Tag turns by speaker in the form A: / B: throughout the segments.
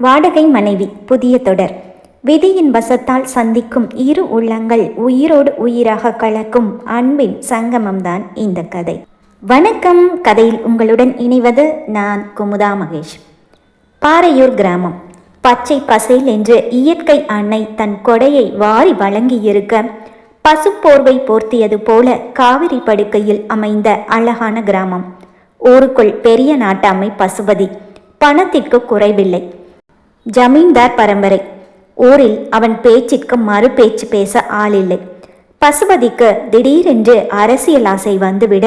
A: வாடகை மனைவி புதிய தொடர். விதியின் வசத்தால் சந்திக்கும் இரு உள்ளங்கள் உயிரோடு உயிராக கலக்கும் அன்பின் சங்கமம்தான் இந்த கதை. வணக்கம். கதையில் உங்களுடன் இணைவது நான் குமுதா மகேஷ். பாறையூர் கிராமம். பச்சை பசேல் என்று இயற்கை அன்னை தன் கொடையை வாரி வழங்கியிருக்க பசுப்போர்வை போர்த்தியது போல காவிரி படுக்கையில் அமைந்த அழகான கிராமம். ஊருக்குள் பெரிய நாட்டாமை பசுபதி. பணத்திற்கு குறைவில்லை. ஜமீன்தார் பரம்பரை. ஊரில் அவன் பேச்சிற்கு மறு பேச்சு பேச ஆளில்லை. பசுபதிக்கு திடீரென்று அரசியல் ஆசை வந்துவிட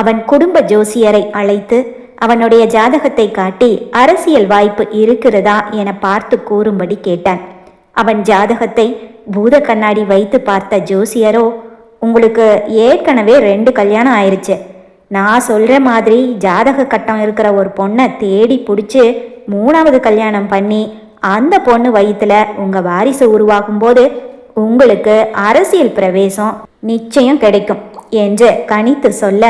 A: அவன் குடும்ப ஜோசியரை அழைத்து அவனுடைய ஜாதகத்தை காட்டி அரசியல் வாய்ப்பு இருக்கிறதா என பார்த்து கூறும்படி கேட்டான். அவன் ஜாதகத்தை பூத கண்ணாடி வைத்து பார்த்த ஜோசியரோ உங்களுக்கு ஏற்கனவே ரெண்டு கல்யாணம் ஆயிடுச்சு நான் சொல்கிற மாதிரி ஜாதக கட்டம் இருக்கிற ஒரு பொண்ணை தேடி பிடிச்சி மூணாவது கல்யாணம் பண்ணி அந்த பொண்ணு வயிற்றுல உங்கள் வாரிசு உருவாகும் போது உங்களுக்கு அரசியல் பிரவேசம் நிச்சயம் கிடைக்கும் என்று கணித்து சொல்ல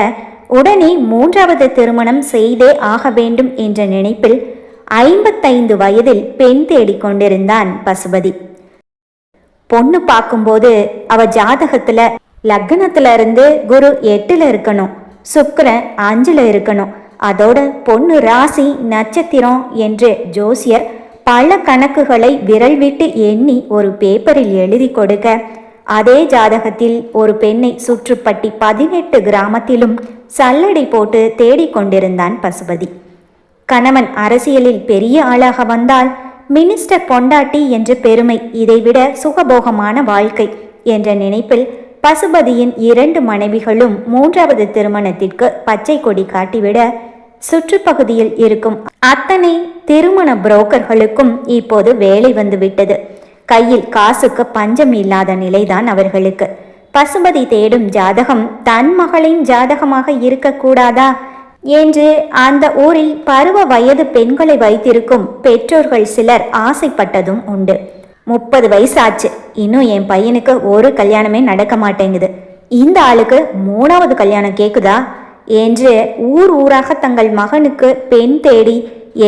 A: உடனே மூன்றாவது திருமணம் செய்தே ஆக வேண்டும் என்ற நினைப்பில் ஐம்பத்தைந்து வயதில் பெண் தேடிக் கொண்டிருந்தான் பசுபதி. பொண்ணு பார்க்கும்போது அவ ஜாதகத்துல லக்னத்துல இருந்து குரு எட்டுல இருக்கணும் சுக்கரன் அஞ்சுல இருக்கணும் அதோட பொண்ணு ராசி நட்சத்திரம் என்று ஜோசியர் பல கணக்குகளை விரல் விட்டு எண்ணி ஒரு பேப்பரில் எழுதி கொடுக்க. அதே ஜாதகத்தில் ஒரு பெண்ணை சுற்றுப்பட்டி பதினெட்டு கிராமத்திலும் சல்லடை போட்டு தேடிக்கொண்டிருந்தான் பசுபதி. கணவன் அரசியலில் பெரிய ஆளாக வந்தால் மினிஸ்டர் பொண்டாட்டி என்ற பெருமை இதைவிட சுகபோகமான வாழ்க்கை என்ற நினைப்பில் பசுபதியின் இரண்டு மனைவிகளும் மூன்றாவது திருமணத்திற்கு பச்சை கொடி காட்டிவிட சுற்றுப்பகுதியில் இருக்கும் அத்தனை திருமண புரோக்கர்களுக்கும் இப்போது வேலை வந்துவிட்டது. கையில் காசுக்கு பஞ்சம் இல்லாத நிலைதான் அவர்களுக்கு. பசுபதி தேடும் ஜாதகம் தன் மகளின் ஜாதகமாக இருக்கக்கூடாதா என்று அந்த ஊரில் பருவ வயது பெண்களை வைத்திருக்கும் பெற்றோர்கள் சிலர் ஆசைப்பட்டதும் உண்டு. முப்பது வயசு ஆச்சு இன்னும் என் பையனுக்கு ஒரு கல்யாணமே நடக்க மாட்டேங்குது. இந்த ஆளுக்கு மூணாவது கல்யாணம் கேக்குதா? என்று ஊர் ஊராக தங்கள் மகனுக்கு பெண் தேடி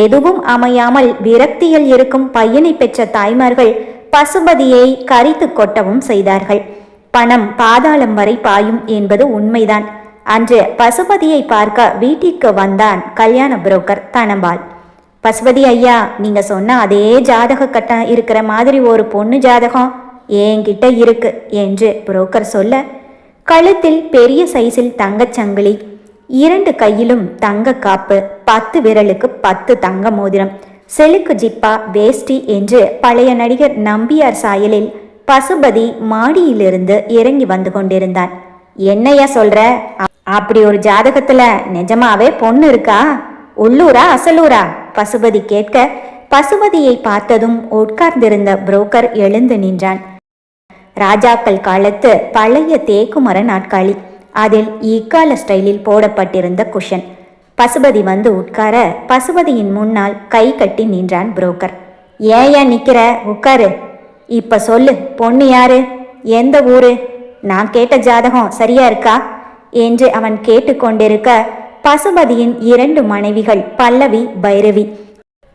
A: எதுவும் அமையாமல் விரக்தியில் இருக்கும் பையனை பெற்ற தாய்மார்கள் பசுபதியை கரித்து கொட்டவும் செய்தார்கள். பணம் பாதாளம் வரை பாயும் என்பது உண்மைதான். அன்று பசுபதியை பார்க்க வீட்டிற்கு வந்தான் கல்யாண புரோக்கர் தனபால் பசுபதி ஐயா நீங்க சொன்ன அதே ஜாதக கட்டம் இருக்கிற மாதிரி ஒரு பொண்ணு ஜாதகம் என்கிட்ட இருக்கு என்று புரோக்கர் சொல்ல கழுத்தில் பெரிய சைஸில் தங்கச் சங்கிலி இரண்டு கையிலும் தங்க காப்பு பத்து விரலுக்கு பத்து தங்க மோதிரம். செலுக்கு ஜிப்பா வேஷ்டி என்று பழைய நடிகர் நம்பியார் சாயலில் பசுபதி மாடியிலிருந்து இறங்கி வந்து கொண்டிருந்தான். என்னையா சொல்ற? அப்படி ஒரு ஜாதகத்துல நிஜமாவே பொண்ணு இருக்கா? உள்ளூரா அசலூரா? பசுபதி கேட்க பசுபதியை பார்த்ததும் உட்கார்ந்திருந்த புரோக்கர் எழுந்து நின்றான். ராஜாக்கள் காலத்து பழைய தேக்குமர நாட்காலி அதில் இக்கால ஸ்டைலில் போடப்பட்டிருந்த குஷன். பசுபதி வந்து உட்கார பசுபதியின் முன்னால் கை கட்டி நின்றான் புரோக்கர். ஏன் ஏன் உட்காரு இப்ப சொல்லு பொண்ணு யாரு? எந்த ஊரு? நான் கேட்ட ஜாதகம் சரியா இருக்கா? என்று அவன் கேட்டுக்கொண்டிருக்க பசுபதியின் இரண்டு மனைவிகள் பல்லவி பைரவி.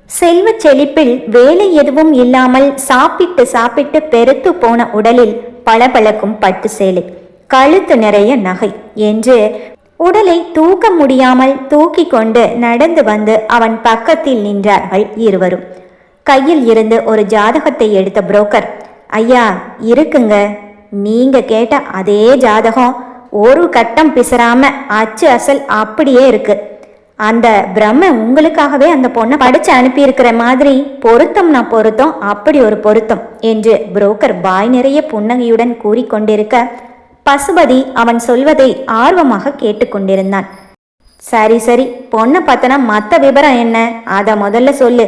A: செல்வச் செழிப்பில் வேலை எதுவும் இல்லாமல் சாப்பிட்டு சாப்பிட்டு பெருத்து போன உடலில் பளபளக்கும் பட்டு சேலை. கழுத்து நிறைய நகை என்று உடலை தூக்க முடியாமல் தூக்கி கொண்டு நடந்து வந்து அவன் பக்கத்தில் நின்றார்கள் இருவரும். கையில் இருந்து ஒரு ஜாதகத்தை எடுத்த புரோக்கர் ஐயா இருக்குங்க. நீங்க கேட்ட அதே ஜாதகம் ஒரு கட்டம் பிசராம அச்சு அசல் அப்படியே இருக்கு. அந்த பிரம்ம உங்களுக்காகவே அந்த பொண்ணை படிச்சு அனுப்பியிருக்கிற மாதிரி பொருத்தம்னா பொருத்தம் அப்படி ஒரு பொருத்தம் என்று புரோக்கர் பாய் நிறைய புன்னகையுடன் கூறிக்கொண்டிருக்க பசுபதி அவன் சொல்வதை ஆர்வமாக கேட்டுக்கொண்டிருந்தான். சரி சரி பொண்ணை பார்த்தனா மற்ற விவரம் என்ன? அதை முதல்ல சொல்லு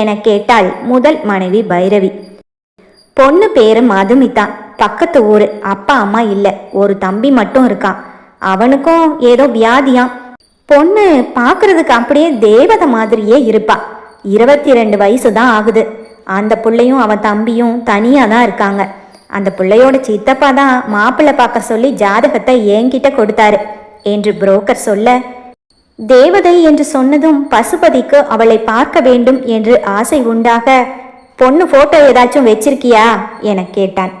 A: என கேட்டாள் முதல் மனைவி பைரவி. பொண்ணு பேரு மதுமிதா. பக்கத்து ஊர். அப்பா அம்மா இல்லை. ஒரு தம்பி மட்டும் இருக்கான் அவனுக்கும் ஏதோ வியாதியாம் பொண்ணு பார்க்கறதுக்கு அப்படியே தேவதை மாதிரியே இருப்பா. இருபத்தி ரெண்டு வயசு தான் ஆகுது. அந்த பிள்ளையும் அவன் தம்பியும் தனியாக தான் இருக்காங்க. அந்த பிள்ளையோட சித்தப்பா தான் மாப்பிள்ளை பார்க்க சொல்லி ஜாதகத்தை என்கிட்ட கொடுத்தாரு என்று புரோக்கர் சொல்ல தேவதை என்று சொன்னதும் பசுபதிக்கு அவளை பார்க்க வேண்டும் என்று ஆசை உண்டாக பொண்ணு போட்டோ ஏதாச்சும் வச்சிருக்கியா? என கேட்டான்.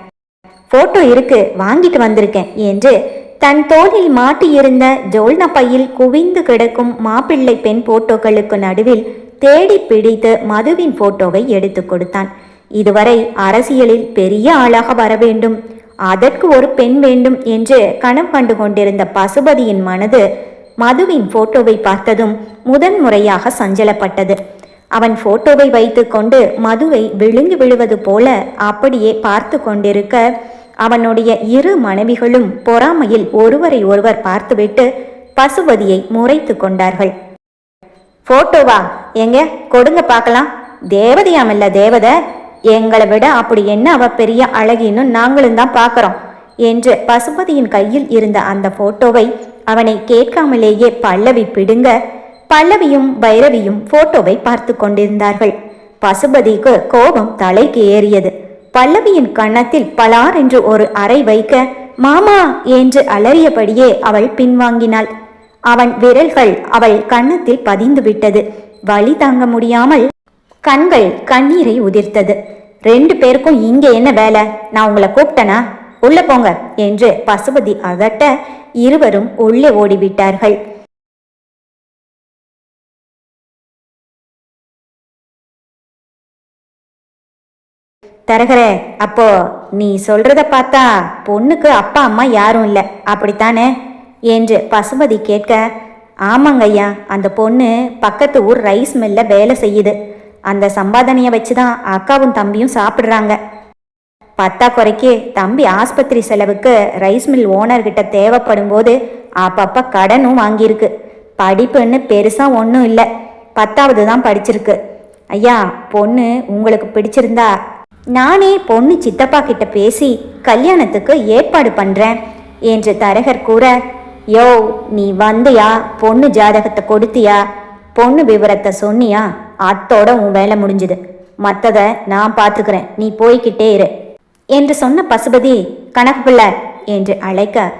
A: போட்டோ இருக்கு வாங்கிட்டு வந்திருக்கேன் என்று தன் தோளில் மாட்டியிருந்த ஜோல்ன பையில் குவிந்து கிடக்கும் மாப்பிள்ளை பெண் போட்டோக்களுக்கு நடுவில் தேடி பிடித்து மதுவின் போட்டோவை எடுத்து கொடுத்தான். இதுவரை அரசியலில் பெரிய ஆளாக வர வேண்டும் அதற்கு ஒரு பெண் வேண்டும் என்று கணம் கண்டு கொண்டிருந்த பசுபதியின் மனது மதுவின் போட்டோவை பார்த்ததும் முதன்முறையாக சஞ்சலப்பட்டது. அவன் போட்டோவை வைத்துக்கொண்டு மதுவை விழுங்கி விழுவது போல அப்படியே பார்த்து கொண்டிருக்க அவனுடைய இரு மனைவிகளும் பொறாமையில் ஒருவரை ஒருவர் பார்த்துவிட்டு பசுபதியை முறைத்து கொண்டார்கள். போட்டோவா? எங்க? கொடுங்க பார்க்கலாம். தேவதையாமல்ல தேவதை. எங்களை விட அப்படி என்ன அவ பெரிய அழகின்னு நாங்களும் தான் பார்க்குறோம் என்று பசுபதியின் கையில் இருந்த அந்த போட்டோவை அவனை கேட்காமலேயே பல்லவி பிடுங்க பல்லவியும் பைரவியும் போட்டோவை பார்த்து கொண்டிருந்தார்கள். பசுபதிக்கு கோபம் தலைக்கு ஏறியது. பல்லவியின் கன்னத்தில் பலார் என்று ஒரு அறை வைக்க மாமா என்று அலறியபடியே அவள் பின்வாங்கினாள். அவன் விரல்கள் அவள் கன்னத்தில் பதிந்து விட்டது வழி தாங்க முடியாமல் கண்கள் கண்ணீரை உதிர்த்தது. ரெண்டு பேருக்கும் இங்க என்ன வேலை? நான் உங்களை கூப்பிட்டனா? உள்ள போங்க என்று பசுபதி அகட்ட இருவரும் உள்ளே ஓடிவிட்டார்கள். தரகரே அப்போ நீ சொல்றத பார்த்தா பொண்ணுக்கு அப்பா அம்மா யாரும் இல்லை. அப்படித்தானே? என்று பசுபதி கேட்க ஆமாங்கய்யா அந்த பொண்ணு பக்கத்து ஊர் ரைஸ் மில்ல வேலை செய்யுது. அந்த சம்பாதனையை வச்சு தான் அக்காவும் தம்பியும் சாப்பிட்றாங்க. பத்தா குறைக்கு தம்பி ஆஸ்பத்திரி செலவுக்கு ரைஸ் மில் ஓனர்கிட்ட தேவைப்படும் போது அப்பப்ப கடனும் வாங்கியிருக்கு. படிப்புன்னு பெருசாக ஒன்றும் இல்லை. பத்தாவது தான் படிச்சிருக்கு. ஐயா பொண்ணு உங்களுக்கு பிடிச்சிருந்தா? நானே பொண்ணு சித்தப்பா கிட்ட பேசி கல்யாணத்துக்கு ஏற்பாடு பண்ணுறேன் என்று தரகர் கூற யோ நீ வந்தியா? பொண்ணு ஜாதகத்தை கொடுத்தியா? பொண்ணு விவரத்தை சொன்னியா? அத்தோட உன் வேலை முடிஞ்சுது. மற்றதை நான் பார்த்துக்கிறேன் நீ போய்கிட்டே இரு. என்று சொன்ன பசுபதி கணக்கு பிள்ளை என்று அழைக்க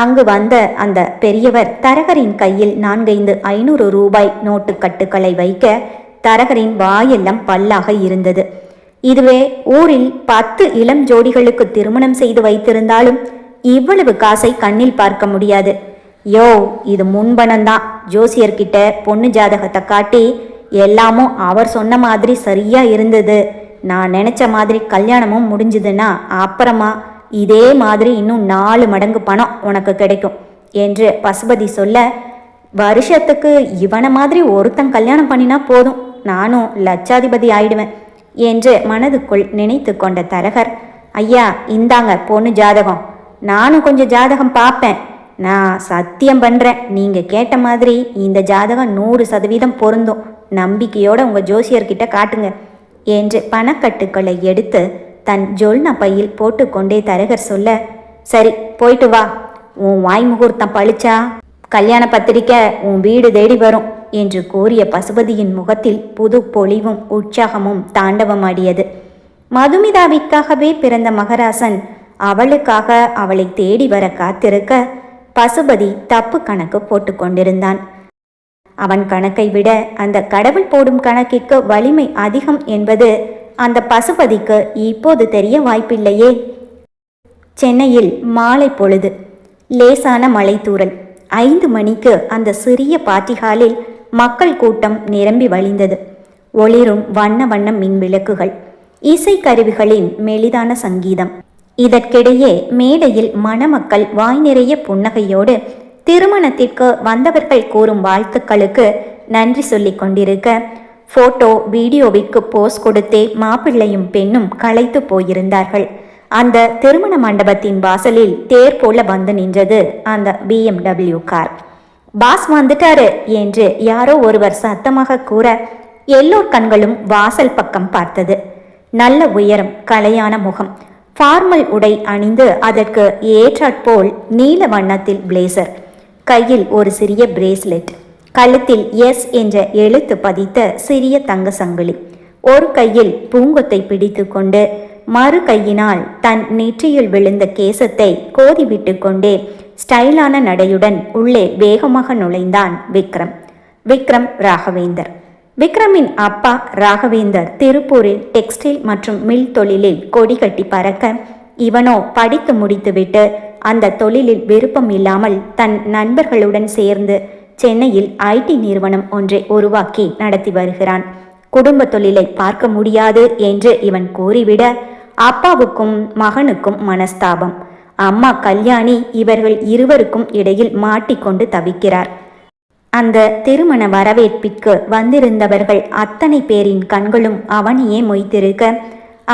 A: அங்கு வந்த அந்த பெரியவர் தரகரின் கையில் நான்கைந்து ஐநூறு ரூபாய் நோட்டு கட்டுக்களை வைக்க தரகரின் வாயெல்லாம் பல்லாக இருந்தது. இதுவே ஊரில் பத்து இளம் ஜோடிகளுக்கு திருமணம் செய்து வைத்திருந்தாலும் இவ்வளவு காசை கண்ணில் பார்க்க முடியாது. யோ இது முன்பணம்தான். ஜோசியர்கிட்ட பொண்ணு ஜாதகத்தை காட்டி எல்லாமும் அவர் சொன்ன மாதிரி சரியா இருந்தது. நான் நினைச்ச மாதிரி கல்யாணமும் முடிஞ்சதுன்னா அப்புறமா இதே மாதிரி இன்னும் நாலு மடங்கு பணம் உனக்கு கிடைக்கும் என்று பசுபதி சொல்ல வருஷத்துக்கு இவனை மாதிரி ஒருத்தன் கல்யாணம் பண்ணினா போதும். நானும் லட்சாதிபதி ஆயிடுவேன் என்று மனதுக்குள் நினைத்து கொண்ட தரகர் ஐயா இந்தாங்க பொண்ணு ஜாதகம். நானும் கொஞ்சம் ஜாதகம் பார்ப்பேன். நான் சத்தியம் பண்ணுறேன் நீங்கள் கேட்ட மாதிரி இந்த ஜாதகம் நூறு சதவீதம் பொருந்தும். நம்பிக்கையோட உங்கள் ஜோசியர்கிட்ட காட்டுங்க என்று பணக்கட்டுக்களை எடுத்து தன் ஜொல்ன பையில் போட்டுக்கொண்டே தரகர் சொல்ல சரி போயிட்டு வா. உன் வாய் முகூர்த்தம் பழிச்சா கல்யாண பத்திரிக்கை உன் வீடு தேடி வரும் என்று கூறிய பசுபதியின் முகத்தில் புது பொலிவும் உற்சாகமும் தாண்டவமாடியது. மதுமிதாவிற்காகவே பிறந்த மகராசன் அவளுக்காக அவளை தேடி வர காத்திருக்க பசுபதி தப்பு கணக்கு போட்டுக்கொண்டிருந்தான். அவன் கணக்கை விட அந்த கடவுள் போடும் கணக்கிற்கு வலிமை அதிகம் என்பது அந்த பசுபதிக்கு இப்போது தெரிய வாய்ப்பில்லையே. சென்னையில் மாலை பொழுது லேசான மலைத்தூரல் ஐந்து மணிக்கு அந்த சிறிய பாட்டிஹாலில் மக்கள் கூட்டம் நிரம்பி வழிந்தது. ஒளிரும் வண்ண வண்ண மின் விளக்குகள் இசைக்கருவிகளின் மெலிதான சங்கீதம். இதற்கிடையே மேடையில் மணமக்கள் வாய் நிறைய புன்னகையோடு திருமணத்திற்கு வந்தவர்கள் கூறும் வாழ்த்துக்களுக்கு நன்றி சொல்லிக் கொண்டிருக்க போட்டோ வீடியோவிற்கு போஸ் கொடுத்தே மாப்பிள்ளையும் பெண்ணும் களைத்து போயிருந்தார்கள். அந்த திருமண மண்டபத்தின் வாசலில் தேர் போல வந்து நின்றது அந்த பிஎம்டபிள்யூ கார். பாஸ் வந்துட்டாரு என்று யாரோ ஒருவர் சத்தமாக கூற எல்லோர் கண்களும் வாசல் பக்கம் பார்த்தது. நல்ல உயரம் கலையான முகம். ஃபார்மல் உடை அணிந்து அதற்கு ஏற்றாற்போல் நீல வண்ணத்தில் பிளேசர் கையில் ஒரு சிறிய பிரேஸ்லெட் கழுத்தில் எஸ் என்ற எழுத்து பதித்த சிறிய தங்க சங்கிலி. ஒரு கையில் பூங்கொத்தை பிடித்து கொண்டு மறு கையினால் தன் நெற்றியில் விழுந்த கேசத்தை கோதிவிட்டு கொண்டே ஸ்டைலான நடையுடன் உள்ளே வேகமாக நுழைந்தான் விக்ரம். விக்ரம் ராகவேந்தர். விக்ரமின் அப்பா ராகவேந்தர் திருப்பூரில் டெக்ஸ்டைல் மற்றும் மில் தொழிலில் கொடி கட்டி பறக்க இவனோ படித்து முடித்துவிட்டு அந்த தொழிலில் விருப்பம் இல்லாமல் தன் நண்பர்களுடன் சேர்ந்து சென்னையில் ஐடி நிறுவனம் ஒன்றை உருவாக்கி நடத்தி வருகிறான். குடும்ப தொழிலை பார்க்க முடியாது என்று இவன் கூறிவிட அப்பாவுக்கும் மகனுக்கும் மனஸ்தாபம். அம்மா கல்யாணி இவர்கள் இருவருக்கும் இடையில் மாட்டிக்கொண்டு தவிக்கிறார். அந்த திருமண வரவேற்பிற்கு வந்திருந்தவர்கள் அத்தனை பேரின் கண்களும் அவனையே மொய்த்திருக்க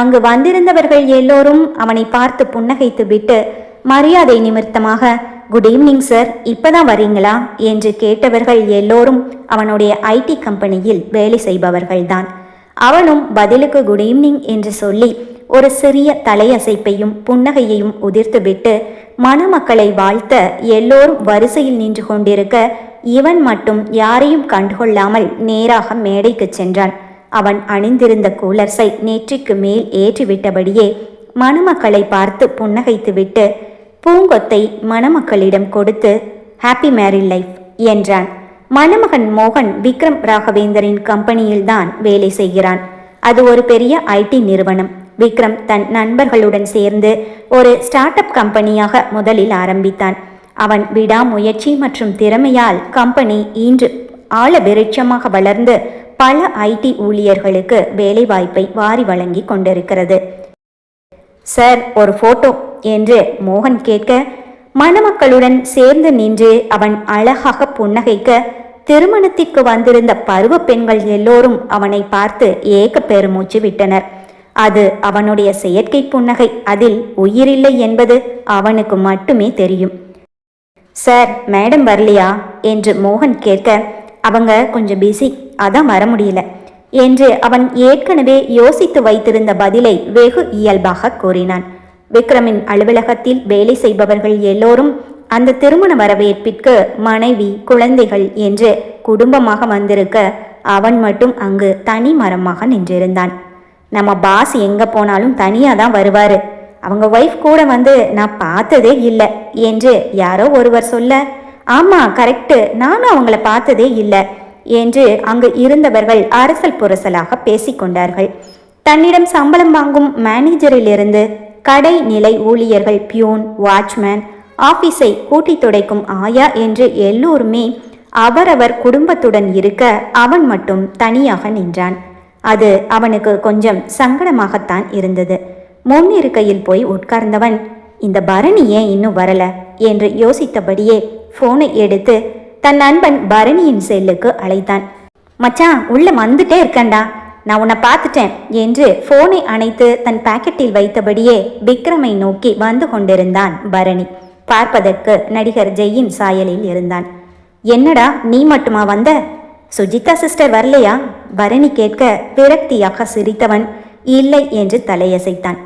A: அங்கு வந்திருந்தவர்கள் எல்லோரும் அவனை பார்த்து புன்னகைத்து விட்டு மரியாதை நிமித்தமாக குட் ஈவினிங் சார் இப்பதான் வரீங்களா? என்று கேட்டவர்கள் எல்லோரும் அவனுடைய ஐடி கம்பெனியில் வேலை செய்பவர்கள்தான். அவனும் பதிலுக்கு குட் ஈவினிங் என்று சொல்லி ஒரு சிறிய தலையசைப்பையும் புன்னகையையும் உதிர்த்துவிட்டு மணமக்களை வாழ்த்த எல்லோரும் வரிசையில் நின்று கொண்டிருக்க இவன் மட்டும் யாரையும் கண்டுகொள்ளாமல் நேராக மேடைக்கு சென்றான். அவன் அணிந்திருந்த கூலர்ஸை நெற்றிக்கு மேல் ஏற்றிவிட்டபடியே மணமக்களை பார்த்து புன்னகைத்துவிட்டு பூங்கொத்தை மணமக்களிடம் கொடுத்து ஹாப்பி மேரி லைஃப் என்றான். மணமகன் மோகன் விக்ரம் ராகவேந்தரின் கம்பெனியில்தான் வேலை செய்கிறான். அது ஒரு பெரிய ஐடி நிறுவனம். விக்ரம் தன் நண்பர்களுடன் சேர்ந்து ஒரு ஸ்டார்ட் அப் கம்பெனியாக முதலில் ஆரம்பித்தான். அவன் விடாமுயற்சி மற்றும் திறமையால் கம்பெனி இன்று ஆழ விருட்சமாக வளர்ந்து பல ஐடி ஊழியர்களுக்கு வேலைவாய்ப்பை வாரி வழங்கி கொண்டிருக்கிறது. சார் ஒரு ஃபோட்டோ என்று மோகன் கேட்க மணமக்களுடன் சேர்ந்து நின்று அவன் அழகாக புன்னகைக்க திருமணத்திற்கு வந்திருந்த பருவ பெண்கள் எல்லோரும் அவனை பார்த்து ஏக்க பெருமூச்சு விட்டனர். அது அவனுடைய செயற்கை புன்னகை. அதில் உயிரில்லை என்பது அவனுக்கு மட்டுமே தெரியும். சார் மேடம் வரலையா? என்று மோகன் கேட்க அவங்க கொஞ்சம் பிஸி. அதான் வர முடியல. என்று அவன் ஏற்கனவே யோசித்து வைத்திருந்த பதிலை வெகு இயல்பாக கூறினான். விக்ரமின் அலுவலகத்தில் வேலை செய்பவர்கள் எல்லோரும் அந்த திருமண வரவேற்பிற்கு மனைவி குழந்தைகள் என்று குடும்பமாக வந்திருக்க அவன் மட்டும் அங்கு தனி மரமாக நின்றிருந்தான். நம்ம பாஸ் எங்க போனாலும் தனியாக தான் வருவாரு. அவங்க ஒய்ஃப் கூட வந்து நான் பார்த்ததே இல்லை என்று யாரோ ஒருவர் சொல்ல ஆமா கரெக்டு நானும் அவங்கள பார்த்ததே இல்லை என்று அங்கு இருந்தவர்கள் அரசல் புரசலாக பேசிக்கொண்டார்கள். தன்னிடம் சம்பளம் வாங்கும் மேனேஜரிலிருந்து கடை நிலை ஊழியர்கள் பியூன் வாட்ச்மேன் ஆபீஸை கூட்டி துடைக்கும் ஆயா என்று எல்லோருமே அவரவர் குடும்பத்துடன் இருக்க அவன் மட்டும் தனியாக நின்றான். அது அவனுக்கு கொஞ்சம் சங்கடமாகத்தான் இருந்தது. முன்னிருக்கையில் போய் உட்கார்ந்தவன் இந்த பரணி ஏன் இன்னும் வரல? என்று யோசித்தபடியே போனை எடுத்து தன் நண்பன் பரணியின் செல்லுக்கு அழைத்தான். மச்சான் உள்ள வந்துட்டே இருக்கண்டா நான் உன்னை பார்த்துட்டேன் என்று போனை அணைத்து தன் பாக்கெட்டில் வைத்தபடியே விக்ரமை நோக்கி வந்து கொண்டிருந்தான் பரணி. பார்ப்பதற்கு நடிகர் ஜெயின் சாயலில் இருந்தான். என்னடா நீ மட்டுமா வந்த? சுஜிதா சிஸ்டர் வரலையா? பரணி கேட்க விரக்தியாக சிரித்தவன் இல்லை என்று தலையசைத்தான்.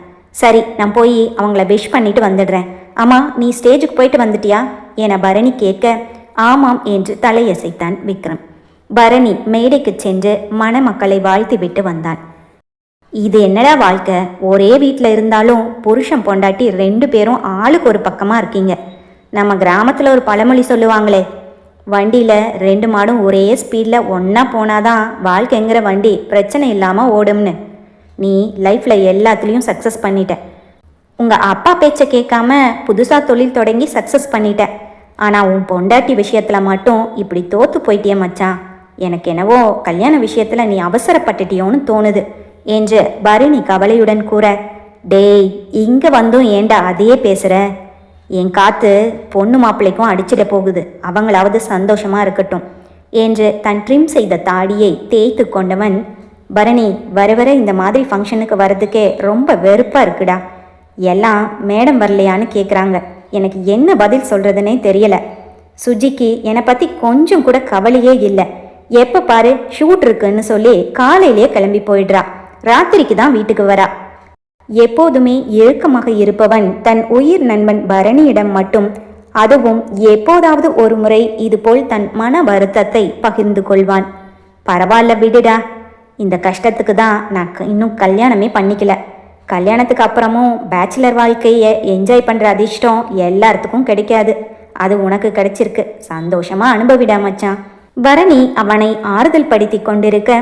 A: சரி நான் போய் அவங்கள விஷ் பண்ணிட்டு வந்துடுறேன். அம்மா நீ ஸ்டேஜுக்கு போயிட்டு வந்துட்டியா? என பரணி கேட்க ஆமாம் என்று தலையசைத்தான் விக்ரம். பரணி மேடைக்கு சென்று மணமக்களை வாழ்த்திவிட்டு வந்தான். இது என்னடா வாழ்க்கை? ஒரே வீட்டில் இருந்தாலும் புருஷன் பொண்டாட்டி ரெண்டு பேரும் ஆளுக்கு ஒரு பக்கமாக இருக்கீங்க. நம்ம கிராமத்தில் ஒரு பழமொழி சொல்லுவாங்களே வண்டியில் ரெண்டு மாடும் ஒரே ஸ்பீடில் ஒன்றா போனாதான் வாழ்க்கைங்கிற வண்டி பிரச்சனை இல்லாமல் ஓடும்னு. நீ லைஃப்பில் எல்லாத்துலேயும் சக்ஸஸ் பண்ணிட்ட. உங்கள் அப்பா பேச்சை கேட்காம புதுசாக தொழில் தொடங்கி சக்ஸஸ் பண்ணிட்ட. ஆனால் உன் பொண்டாட்டி விஷயத்தில் மட்டும் இப்படி தோற்று போயிட்டே மச்சான். எனக்கு என்னவோ கல்யாண விஷயத்தில் நீ அவசரப்பட்டுட்டியோன்னு தோணுது என்று பரணி கவலையுடன் கூற டேய் இங்கே வந்தும் ஏண்டா அதையே பேசுகிற என் காத்து பொண்ணு மாப்பிள்ளைக்கும் அடிச்சிட போகுது. அவங்களாவது சந்தோஷமா இருக்கட்டும். என்று தன் ட்ரிம் செய்த தாடியை தேய்த்து கொண்டவன் பரணி வர வர இந்த மாதிரி ஃபங்க்ஷனுக்கு வர்றதுக்கே ரொம்ப வெறுப்பாக இருக்குடா. எல்லாம் மேடம் வரலையான்னு கேட்குறாங்க எனக்கு என்ன பதில் சொல்கிறதுனே தெரியல. சுஜிக்கு என்னை பற்றி கொஞ்சம் கூட கவலையே இல்லை. எப்போ பாரு ஷூட் இருக்குன்னு சொல்லி காலையிலேயே கிளம்பி போயிடுறா. ராத்திரிக்கு தான் வீட்டுக்கு வரா. எப்போதுமே இறுக்கமாக இருப்பவன் தன் உயிர் நண்பன் பரணியிடம் மட்டும். அதுவும் எப்போதாவது ஒரு முறை இதுபோல் தன் மன வருத்தத்தை பகிர்ந்து கொள்வான். பரவாயில்ல விடுடா. இந்த கஷ்டத்துக்கு தான் நான் இன்னும் கல்யாணமே பண்ணிக்கல. கல்யாணத்துக்கு அப்புறமும் பேச்சுலர் வாழ்க்கையை என்ஜாய் பண்ணுற அதிர்ஷ்டம் எல்லாத்துக்கும் கிடைக்காது. அது உனக்கு கிடைச்சிருக்கு. சந்தோஷமாக அனுபவிடா மச்சான். பரணி அவனை ஆறுதல் படுத்தி கொண்டிருக்க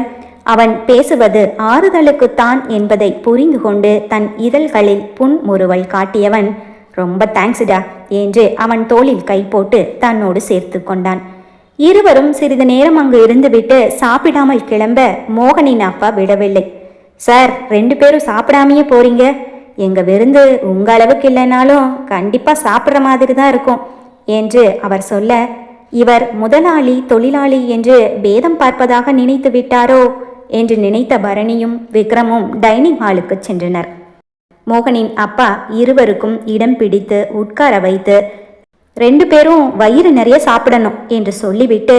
A: அவன் பேசுவது ஆறுதலுக்குத்தான் என்பதை புரிந்து கொண்டு தன் இதழ்களில் புன்முறுவல் காட்டியவன் ரொம்ப தேங்க்ஸ்டா என்று அவன் தோளில் கை போட்டு தன்னோடு சேர்த்து கொண்டான். இருவரும் சிறிது நேரம் அங்கு இருந்துவிட்டு சாப்பிடாமல் கிளம்ப மோகனின் அப்பா விடவில்லை. சார் ரெண்டு பேரும் சாப்பிடாமையே போறீங்க. எங்க விருந்து உங்க அளவுக்கு இல்லைனாலும் கண்டிப்பா சாப்பிட்ற மாதிரி தான் இருக்கும் என்று அவர் சொல்ல இவர் முதலாளி தொழிலாளி என்று பேதம் பார்ப்பதாக நினைத்து விட்டாரோ என்று நினைத்த பரணியும் விக்ரமும் டைனிங் ஹாலுக்கு சென்றனர். மோகனின் அப்பா இருவருக்கும் இடம் பிடித்து உட்கார வைத்து ரெண்டு பேரும் வயிறு நிறைய சாப்பிடணும் என்று சொல்லிவிட்டு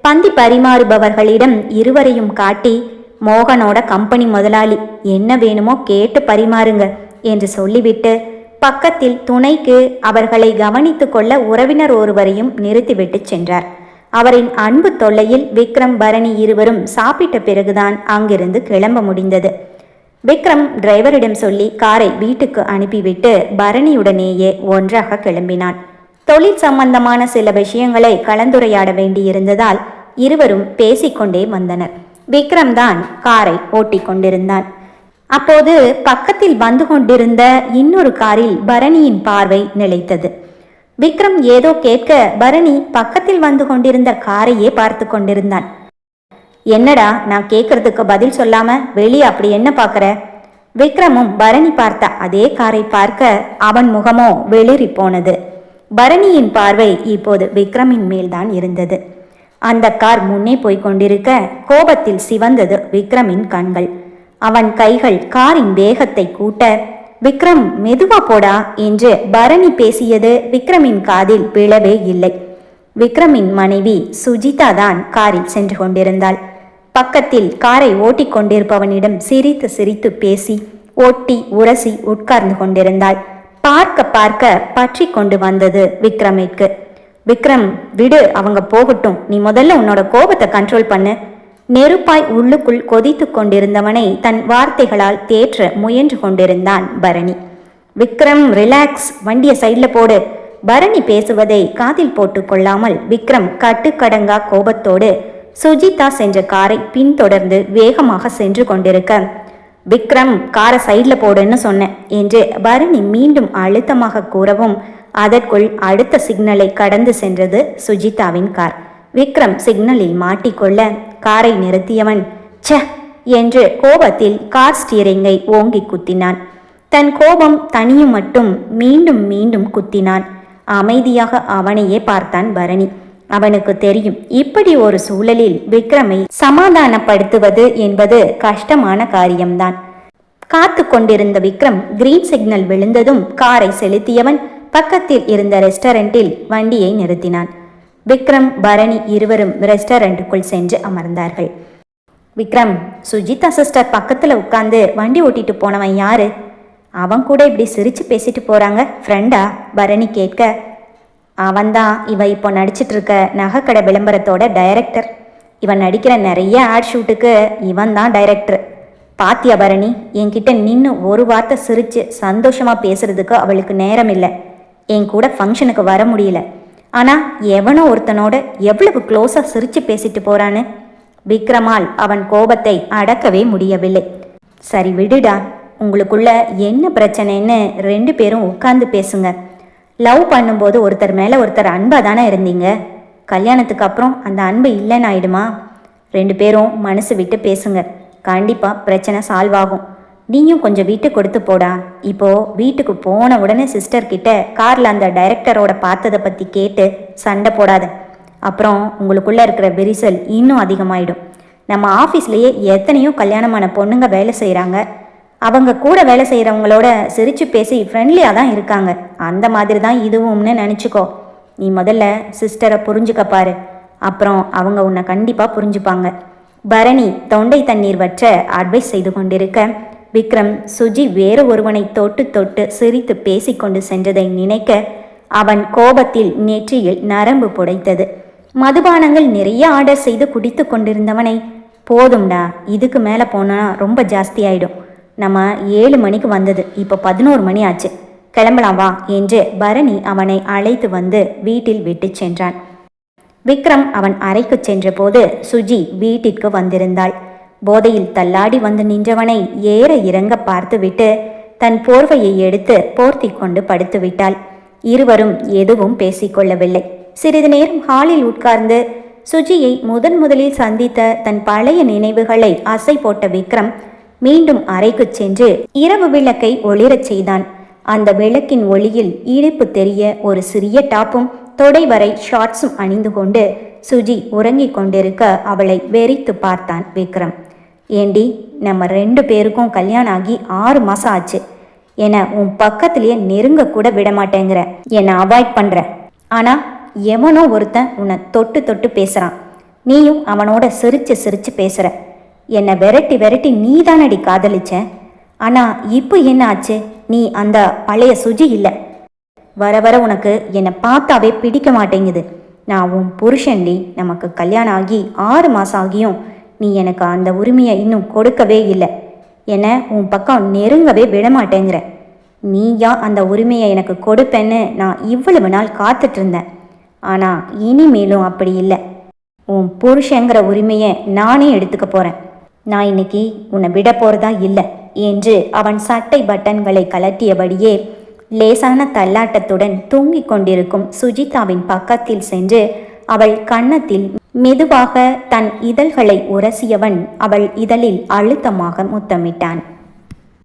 A: பந்தி பரிமாறுபவர்களிடம் இருவரையும் காட்டி மோகனோட கம்பெனி முதலாளி என்ன வேணுமோ கேட்டு பரிமாறுங்க என்று சொல்லிவிட்டு பக்கத்தில் துணைக்கு அவர்களை கவனித்து கொள்ள உறவினர் ஒருவரையும் நிறுத்திவிட்டு சென்றார். அவரின் அன்பு தொல்லையில் விக்ரம் பரணி இருவரும் சாப்பிட்ட பிறகுதான் அங்கிருந்து கிளம்ப முடிந்தது. விக்ரம் டிரைவரிடம் சொல்லி காரை வீட்டுக்கு அனுப்பிவிட்டு பரணியுடனேயே ஒன்றாக கிளம்பினான். தொழில் சம்பந்தமான சில விஷயங்களை கலந்துரையாட வேண்டியிருந்ததால் இருவரும் பேசிக்கொண்டே வந்தனர். விக்ரம் தான் காரை ஓட்டிக் கொண்டிருந்தான் அப்போது பக்கத்தில் வந்து கொண்டிருந்த இன்னொரு காரில் பரணியின் பார்வை நிலைத்தது. விக்ரம் ஏதோ கேட்க பரணி பக்கத்தில் வந்து கொண்டிருந்த காரையே பார்த்து கொண்டிருந்தான். என்னடா நான் கேட்கறதுக்கு பதில் சொல்லாம வெளியே அப்படி என்ன பார்க்கற? விக்ரமும் பரணி பார்த்த அதே காரை பார்க்க அவன் முகமோ வெளிரி போனது. பரணியின் பார்வை இப்போது விக்ரமின் மேல்தான் இருந்தது. அந்த கார் முன்னே போய்க் கொண்டிருக்க கோபத்தில் சிவந்தது விக்ரமின் கண்கள். அவன் கைகள் காரின் வேகத்தை கூட்ட விக்ரம் மெதுவா போடா என்று பரணி பேசியது விக்ரமின் காதில் விழவே இல்லை. விக்ரமின் மனைவி சுஜிதா தான் காரில் சென்று கொண்டிருந்தாள். பக்கத்தில் காரை ஓட்டிக் கொண்டிருப்பவனிடம் சிரித்து சிரித்து பேசி ஓட்டி உரசி உட்கார்ந்து கொண்டிருந்தாள். பார்க்க பார்க்க பற்றி கொண்டு வந்தது விக்ரமிற்கு. விக்ரம் விடு அவங்க போகட்டும். நீ முதல்ல உன்னோட கோபத்தை கண்ட்ரோல் பண்ணு. நெருப்பாய் உள்ளுக்குள் கொதித்து கொண்டிருந்தவனை தன் வார்த்தைகளால் தேற்ற முயன்று கொண்டிருந்தான் பரணி. விக்ரம் ரிலாக்ஸ் வண்டிய சைடில் போடு. பரணி பேசுவதை காதில் போட்டு கொள்ளாமல் விக்ரம் கட்டுக்கடங்கா கோபத்தோடு சுஜிதா சென்ற காரை பின்தொடர்ந்து வேகமாக சென்று கொண்டிருக்க விக்ரம் காரை சைடில் போடுன்னு சொன்னேன் என்று பரணி மீண்டும் அழுத்தமாக கூறவும் அதற்குள் அடுத்த சிக்னலை கடந்து சென்றது சுஜிதாவின் கார். விக்ரம் சிக்னலில் மாட்டிக்கொள்ள காரை நிறுத்தியவன் ச்ச! என்று கோபத்தில் கார் ஸ்டீரிங்கை ஓங்கி குத்தினான். தன் கோபம் தனியும் மட்டும் மீண்டும் மீண்டும் குத்தினான். அமைதியாக அவனையே பார்த்தான் பரணி. அவனுக்கு தெரியும் இப்படி ஒரு சூழலில் விக்ரமை சமாதானப்படுத்துவது என்பது கஷ்டமான காரியம்தான். காத்து கொண்டிருந்த விக்ரம் கிரீன் சிக்னல் விழுந்ததும் காரை செலுத்தியவன் பக்கத்தில் இருந்த ரெஸ்டாரண்டில் வண்டியை நிறுத்தினான். விக்ரம் பரணி இருவரும் ரெஸ்டாரண்ட்டுக்குள் சென்று அமர்ந்தார்கள். விக்ரம் சுஜிதா சிஸ்டர் பக்கத்தில் உட்காந்து வண்டி ஓட்டிட்டு போனவன் யாரு? அவன் கூட இப்படி சிரிச்சு பேசிட்டு போறாங்க ஃப்ரெண்டா பரணி கேட்க அவன்தான் இவன் இப்போ நடிச்சிட்டு இருக்க நகைக்கடை விளம்பரத்தோட டைரக்டர் இவன் நடிக்கிற நிறைய ஆட் ஷூட்டுக்கு இவன் தான் டைரக்டர் பாத்தியா பரணி? என்கிட்ட நின்று ஒரு வார்த்தை சிரிச்சு சந்தோஷமா பேசுறதுக்கு அவளுக்கு நேரம் இல்லை என் கூட ஃபங்க்ஷனுக்கு வர முடியல. ஆனால் எவனோ ஒருத்தனோட எவ்வளவு க்ளோஸாக சிரித்து பேசிட்டு போகிறான்னு விக்ரமால் அவன் கோபத்தை அடக்கவே முடியவில்லை. சரி விடுடா. உங்களுக்குள்ள என்ன பிரச்சனைன்னு ரெண்டு பேரும் உட்கார்ந்து பேசுங்க. லவ் பண்ணும்போது ஒருத்தர் மேலே ஒருத்தர் அன்பாக தானே இருந்தீங்க? கல்யாணத்துக்கு அப்புறம் அந்த அன்பு இல்லைன்னு ஆயிடுமா? ரெண்டு பேரும் மனசு விட்டு பேசுங்க. கண்டிப்பாக பிரச்சனை சால்வ் ஆகும். நீயும் கொஞ்சம் வீட்டை கொடுத்து போடா. இப்போ வீட்டுக்கு போன உடனே சிஸ்டர் கிட்ட காரில் அந்த டைரக்டரோட பார்த்ததை பற்றி கேட்டு சண்டை போடாத. அப்புறம் உங்களுக்குள்ள இருக்கிற விரிசல் இன்னும் அதிகமாயிடும். நம்ம ஆஃபீஸ்லேயே எத்தனையோ கல்யாணமான பொண்ணுங்க வேலை செய்கிறாங்க அவங்க கூட வேலை செய்கிறவங்களோட சிரித்து பேசி ஃப்ரெண்ட்லியாக தான் இருக்காங்க. அந்த மாதிரி தான் இதுவும்னு நினச்சிக்கோ. நீ முதல்ல சிஸ்டரை புரிஞ்சுக்க பாரு. அப்புறம் அவங்க உன்னை கண்டிப்பாக புரிஞ்சுப்பாங்க. பரணி தொண்டை தண்ணீர் வற்ற அட்வைஸ் செய்து கொண்டிருக்க விக்ரம் சுஜி வேறு ஒருவனை தொட்டு தொட்டு சிரித்து பேசிக்கொண்டு சென்றதை நினைக்க அவன் கோபத்தில் நெற்றியில் நரம்பு புடைத்தது. மதுபானங்கள் நிறைய ஆர்டர் செய்து குடித்து கொண்டிருந்தவனை போதும்டா இதுக்கு மேலே போனால் ரொம்ப ஜாஸ்தி ஆயிடும் நம்ம ஏழு மணிக்கு வந்தது இப்போ பதினோரு மணி ஆச்சு. கிளம்பலாம் வா என்று பரணி அவனை அழைத்து வந்து வீட்டில் விட்டு சென்றான். விக்ரம் அவன் அறைக்கு சென்றபோது சுஜி வீட்டிற்கு வந்திருந்தாள். போதையில் தள்ளாடி வந்து நின்றவனை ஏற இறங்க பார்த்துவிட்டு தன் போர்வையை எடுத்து போர்த்தி கொண்டு படுத்துவிட்டாள். இருவரும் எதுவும் பேசிக்கொள்ளவில்லை சிறிது நேரம் ஹாலில் உட்கார்ந்து சுஜியை முதன் முதலில் சந்தித்த தன் பழைய நினைவுகளை அசை போட்ட விக்ரம் மீண்டும் அறைக்கு சென்று இரவு விளக்கை ஒளிரச் செய்தான். அந்த விளக்கின் ஒளியில் இடுப்பு தெரிய ஒரு சிறிய டாப்பும் தொடை வரை ஷார்ட்ஸும் அணிந்து கொண்டு சுஜி உறங்கிக் கொண்டிருக்க அவளை வெறித்து பார்த்தான் விக்ரம். ஏண்டி நம்ம ரெண்டு பேருக்கும் கல்யாணம் ஆகி ஆறு மாசம் ஆச்சு. என உன் பக்கத்திலேயே நெருங்க கூட விட மாட்டேங்கிற. என்னை அவாய்ட் பண்ற. ஆனா எவனோ ஒருத்தன் உன்னை தொட்டு தொட்டு பேசுறான். நீயும் அவனோட சிரிச்சு சிரிச்சு பேசுற. என்னை விரட்டி விரட்டி நீ தானடி காதலிச்ச? ஆனா இப்போ என்ன ஆச்சு? நீ அந்த பழைய சுஜி இல்லை. வர வர உனக்கு என்னை பார்த்தாவே பிடிக்க மாட்டேங்குது. நான் உன் புருஷன்டி நமக்கு கல்யாணம் ஆகி ஆறு மாதம் ஆகியும் நீ எனக்கு அந்த உரிமையை இன்னும் கொடுக்கவே இல்லை. என உன் பக்கம் நெருங்கவே விட மாட்டேங்கிற நீயா அந்த உரிமையை எனக்கு கொடுப்பேன்னு நான் இவ்வளவு நாள் காத்துட்டு இருந்தேன் ஆனால் இனிமேலும் அப்படி இல்லை. உன் புருஷங்கிற உரிமையை நானே எடுத்துக்க போகிறேன் நான் இன்னைக்கு உன்னை விட போகிறதா இல்லை. என்று அவன் சட்டை பட்டன்களை கலட்டியபடியே லேசான தள்ளாட்டத்துடன் தூங்கிக் கொண்டிருக்கும் சுஜிதாவின் பக்கத்தில் சென்று அவள் கன்னத்தில் மெதுவாக தன் இதழ்களை உரசியவன் அவள் இதழில் அழுத்தமாக முத்தமிட்டான்.